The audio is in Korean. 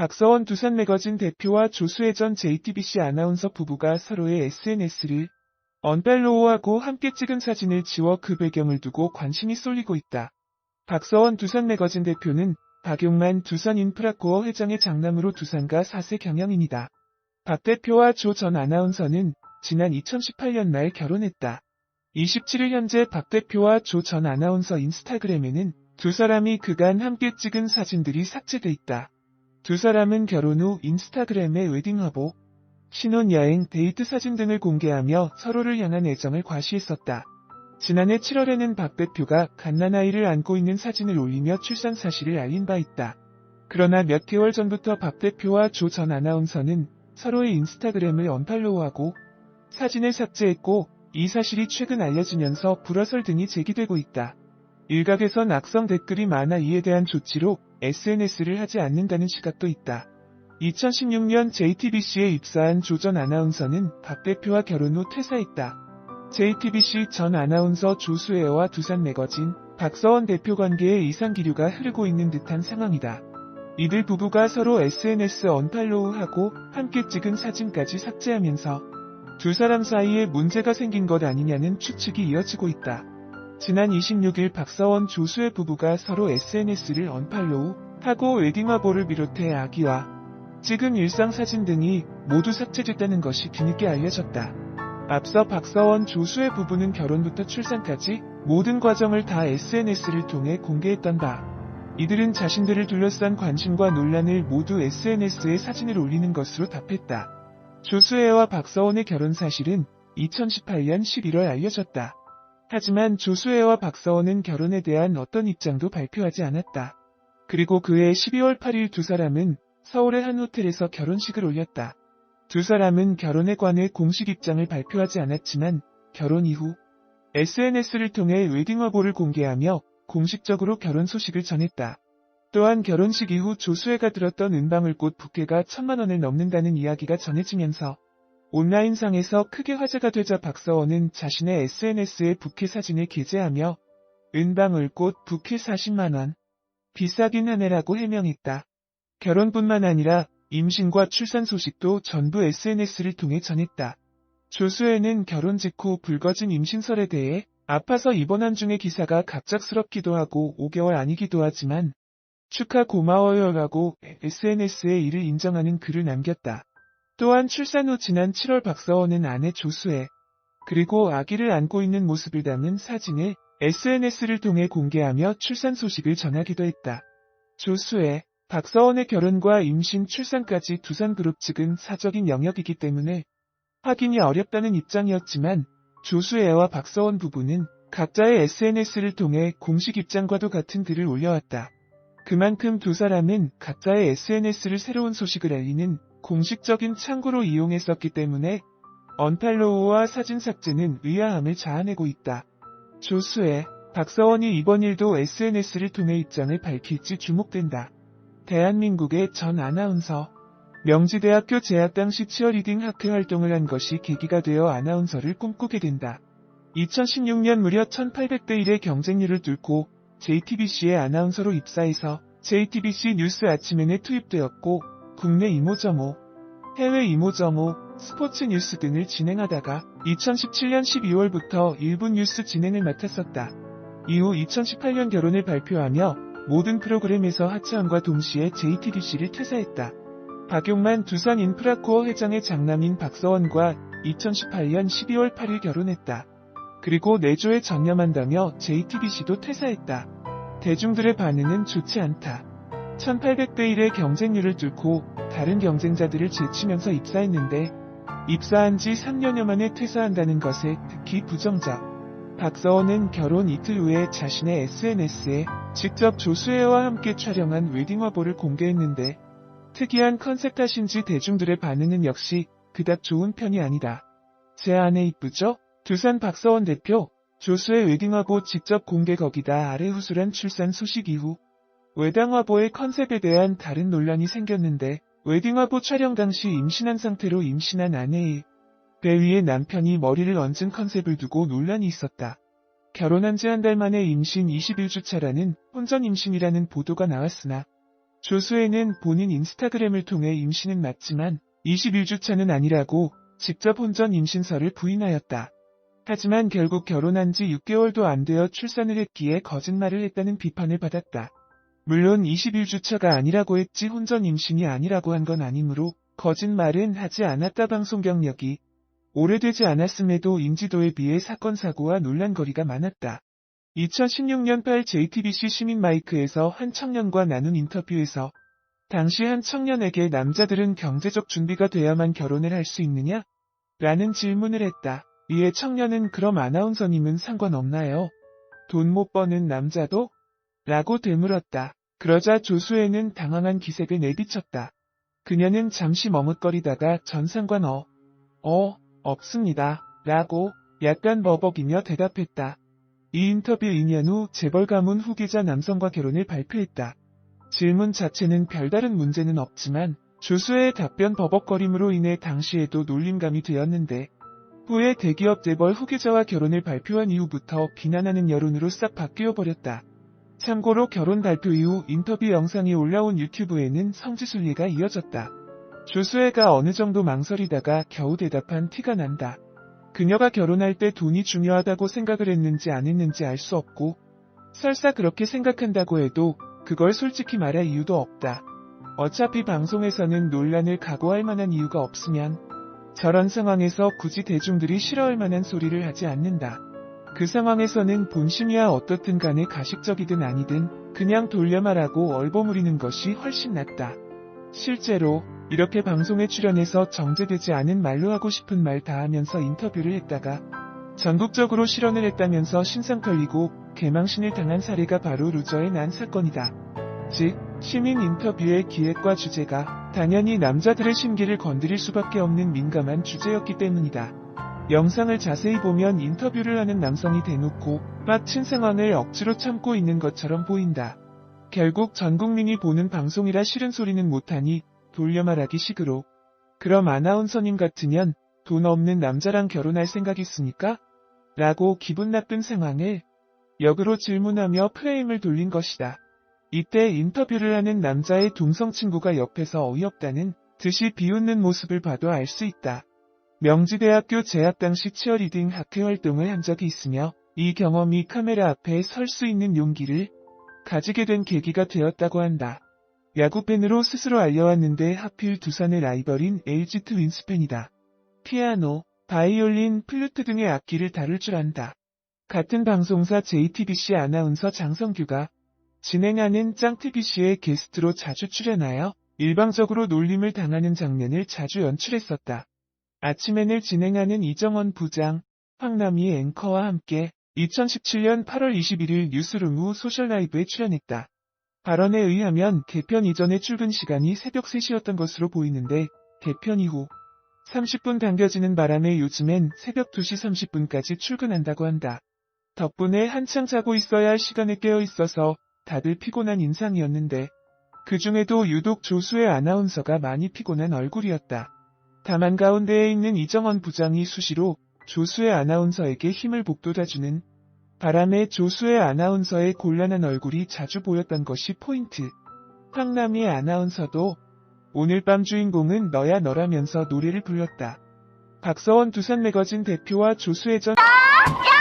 박서원 두산 매거진 대표와 조수혜 전 JTBC 아나운서 부부가 서로의 SNS를 언팔로우하고 함께 찍은 사진을 지워 그 배경을 두고 관심이 쏠리고 있다. 박서원 두산 매거진 대표는 박용만 두산 인프라코어 회장의 장남으로 두산과 4세 경영인이다. 박 대표와 조 전 아나운서는 지난 2018년 말 결혼했다. 27일 현재 박 대표와 조 전 아나운서 인스타그램에는 두 사람이 그간 함께 찍은 사진들이 삭제돼 있다. 두 사람은 결혼 후 인스타그램에 웨딩화보, 신혼여행, 데이트 사진 등을 공개하며 서로를 향한 애정을 과시했었다. 지난해 7월에는 박 대표가 갓난아이를 안고 있는 사진을 올리며 출산 사실을 알린 바 있다. 그러나 몇 개월 전부터 박 대표와 조 전 아나운서는 서로의 인스타그램을 언팔로우하고 사진을 삭제했고 이 사실이 최근 알려지면서 불화설 등이 제기되고 있다. 일각에선 악성 댓글이 많아 이에 대한 조치로 SNS를 하지 않는다는 시각도 있다. 2016년 JTBC에 입사한 조전 아나운서는 박 대표와 결혼 후 퇴사했다. JTBC 전 아나운서 조수혜와 두산 매거진 박서원 대표 관계에 이상 기류가 흐르고 있는 듯한 상황이다. 이들 부부가 서로 SNS 언팔로우하고 함께 찍은 사진까지 삭제하면서 두 사람 사이에 문제가 생긴 것 아니냐는 추측이 이어지고 있다. 지난 26일 박서원 조수의 부부가 서로 SNS를 언팔로우 하고 웨딩화보를 비롯해 아기와 찍은 일상 사진 등이 모두 삭제됐다는 것이 뒤늦게 알려졌다. 앞서 박서원 조수의 부부는 결혼부터 출산까지 모든 과정을 다 SNS를 통해 공개했던 바 이들은 자신들을 둘러싼 관심과 논란을 모두 SNS에 사진을 올리는 것으로 답했다. 조수혜와 박서원의 결혼 사실은 2018년 11월 알려졌다. 하지만 조수혜와 박서원은 결혼에 대한 어떤 입장도 발표하지 않았다. 그리고 그해 12월 8일 두 사람은 서울의 한 호텔에서 결혼식을 올렸다. 두 사람은 결혼에 관해 공식 입장을 발표하지 않았지만 결혼 이후 SNS를 통해 웨딩 화보를 공개하며 공식적으로 결혼 소식을 전했다. 또한 결혼식 이후 조수혜가 들었던 은방울꽃 부케가 천만 원을 넘는다는 이야기가 전해지면서 온라인상에서 크게 화제가 되자 박서원은 자신의 SNS에 부케 사진을 게재하며 은방울꽃 부케 40만 원. 비싸긴 하네라고 해명했다. 결혼뿐만 아니라 임신과 출산 소식도 전부 SNS를 통해 전했다. 조수혜는 결혼 직후 불거진 임신설에 대해 아파서 입원한 중의 기사가 갑작스럽기도 하고 5개월 아니기도 하지만 축하 고마워요라고 SNS에 이를 인정하는 글을 남겼다. 또한 출산 후 지난 7월 박서원은 아내 조수혜 그리고 아기를 안고 있는 모습을 담은 사진을 SNS를 통해 공개하며 출산 소식을 전하기도 했다. 조수혜, 박서원의 결혼과 임신, 출산까지 두산그룹 측은 사적인 영역이기 때문에 확인이 어렵다는 입장이었지만 조수혜와 박서원 부부는 각자의 SNS를 통해 공식 입장과도 같은 글을 올려왔다. 그만큼 두 사람은 각자의 SNS를 새로운 소식을 알리는 공식적인 창구로 이용했었기 때문에 언팔로우와 사진 삭제는 의아함을 자아내고 있다. 조수혜, 박서원이 이번 일도 SNS를 통해 입장을 밝힐지 주목된다. 대한민국의 전 아나운서 명지대학교 재학 당시 치어리딩 학회 활동을 한 것이 계기가 되어 아나운서를 꿈꾸게 된다. 2016년 무려 1800대 1의 경쟁률을 뚫고 JTBC의 아나운서로 입사해서 JTBC 뉴스 아침엔에 투입되었고 국내 이모저모, 해외 이모저모, 스포츠 뉴스 등을 진행하다가 2017년 12월부터 일부 뉴스 진행을 맡았었다. 이후 2018년 결혼을 발표하며 모든 프로그램에서 하차함과 동시에 JTBC를 퇴사했다. 박용만 두산 인프라코어 회장의 장남인 박서원과 2018년 12월 8일 결혼했다. 그리고 내조에 전념한다며 JTBC도 퇴사했다. 대중들의 반응은 좋지 않다. 1800대 1의 경쟁률을 뚫고 다른 경쟁자들을 제치면서 입사했는데 입사한 지 3년여 만에 퇴사한다는 것에 특히 부정적. 박서원은 결혼 이틀 후에 자신의 SNS에 직접 조수혜와 함께 촬영한 웨딩 화보를 공개했는데 특이한 컨셉 탓인지 대중들의 반응은 역시 그닥 좋은 편이 아니다. 제 아내 이쁘죠? 두산 박서원 대표, 조수의 웨딩화보 직접 공개 거기다 아래 후술한 출산 소식 이후 외당화보의 컨셉에 대한 다른 논란이 생겼는데 웨딩화보 촬영 당시 임신한 상태로 임신한 아내의 배 위에 남편이 머리를 얹은 컨셉을 두고 논란이 있었다. 결혼한 지 한 달 만에 임신 21주 차라는 혼전 임신이라는 보도가 나왔으나 조수혜는 본인 인스타그램을 통해 임신은 맞지만 21주차는 아니라고 직접 혼전 임신서를 부인하였다. 하지만 결국 결혼한 지 6개월도 안 되어 출산을 했기에 거짓말을 했다는 비판을 받았다. 물론 21주차가 아니라고 했지 혼전 임신이 아니라고 한 건 아니므로 거짓말은 하지 않았다 방송 경력이 오래되지 않았음에도 인지도에 비해 사건 사고와 논란거리가 많았다. 2016년 8 JTBC 시민 마이크에서 한 청년과 나눈 인터뷰에서 당시 한 청년에게 남자들은 경제적 준비가 돼야만 결혼을 할 수 있느냐? 라는 질문을 했다. 이에 청년은 그럼 아나운서님은 상관없나요? 돈 못 버는 남자도? 라고 되물었다. 그러자 조수혜는 당황한 기색을 내비쳤다. 그녀는 잠시 머뭇거리다가 전 상관 어, 어, 없습니다. 라고 약간 버벅이며 대답했다. 이 인터뷰 2년 후 재벌 가문 후계자 남성과 결혼을 발표했다. 질문 자체는 별다른 문제는 없지만 조수의 답변 버벅거림으로 인해 당시에도 놀림감이 되었는데 후에 대기업 재벌 후계자와 결혼을 발표한 이후부터 비난하는 여론으로 싹 바뀌어 버렸다. 참고로 결혼 발표 이후 인터뷰 영상이 올라온 유튜브에는 성지순례가 이어졌다. 조수혜가 어느 정도 망설이다가 겨우 대답한 티가 난다. 그녀가 결혼할 때 돈이 중요하다고 생각을 했는지 안 했는지 알 수 없고 설사 그렇게 생각한다고 해도 그걸 솔직히 말할 이유도 없다. 어차피 방송에서는 논란을 각오할 만한 이유가 없으면 저런 상황에서 굳이 대중들이 싫어할 만한 소리를 하지 않는다. 그 상황에서는 본심이야 어떻든 간에 가식적이든 아니든 그냥 돌려 말하고 얼버무리는 것이 훨씬 낫다. 실제로 이렇게 방송에 출연해서 정제되지 않은 말로 하고 싶은 말 다 하면서 인터뷰를 했다가 전국적으로 실언을 했다면서 신상 털리고 개망신을 당한 사례가 바로 루저의 난 사건이다. 즉, 시민 인터뷰의 기획과 주제가 당연히 남자들의 심기를 건드릴 수밖에 없는 민감한 주제였기 때문이다. 영상을 자세히 보면 인터뷰를 하는 남성이 대놓고 빡친 상황을 억지로 참고 있는 것처럼 보인다. 결국 전 국민이 보는 방송이라 싫은 소리는 못하니 돌려 말하기 식으로 그럼 아나운서님 같으면 돈 없는 남자랑 결혼할 생각 있습니까? 라고 기분 나쁜 상황을 역으로 질문하며 프레임을 돌린 것이다. 이때 인터뷰를 하는 남자의 동성 친구가 옆에서 어이없다는 듯이 비웃는 모습을 봐도 알 수 있다. 명지대학교 재학 당시 치어리딩 학회 활동을 한 적이 있으며 이 경험이 카메라 앞에 설 수 있는 용기를 가지게 된 계기가 되었다고 한다. 야구팬으로 스스로 알려왔는데 하필 두산의 라이벌인 LG 트윈스 팬이다. 피아노, 바이올린, 플루트 등의 악기를 다룰 줄 안다. 같은 방송사 JTBC 아나운서 장성규가 진행하는 짱TBC의 게스트로 자주 출연하여 일방적으로 놀림을 당하는 장면을 자주 연출했었다. 아침엔을 진행하는 이정원 부장, 황남희 앵커와 함께 2017년 8월 21일 뉴스룸 후 소셜라이브에 출연했다. 발언에 의하면 개편 이전의 출근 시간이 새벽 3시였던 것으로 보이는데 개편 이후 30분 당겨지는 바람에 요즘엔 새벽 2시 30분까지 출근한다고 한다. 덕분에 한창 자고 있어야 할 시간에 깨어 있어서 다들 피곤한 인상이었는데 그 중에도 유독 조수의 아나운서가 많이 피곤한 얼굴이었다. 다만 가운데에 있는 이정원 부장이 수시로 조수의 아나운서에게 힘을 북돋아주는 바람에 조수의 아나운서의 곤란한 얼굴이 자주 보였던 것이 포인트. 황남희 아나운서도 오늘 밤 주인공은 너야 너라면서 노래를 불렀다. 박서원 두산 매거진 대표와 조수의 전 야!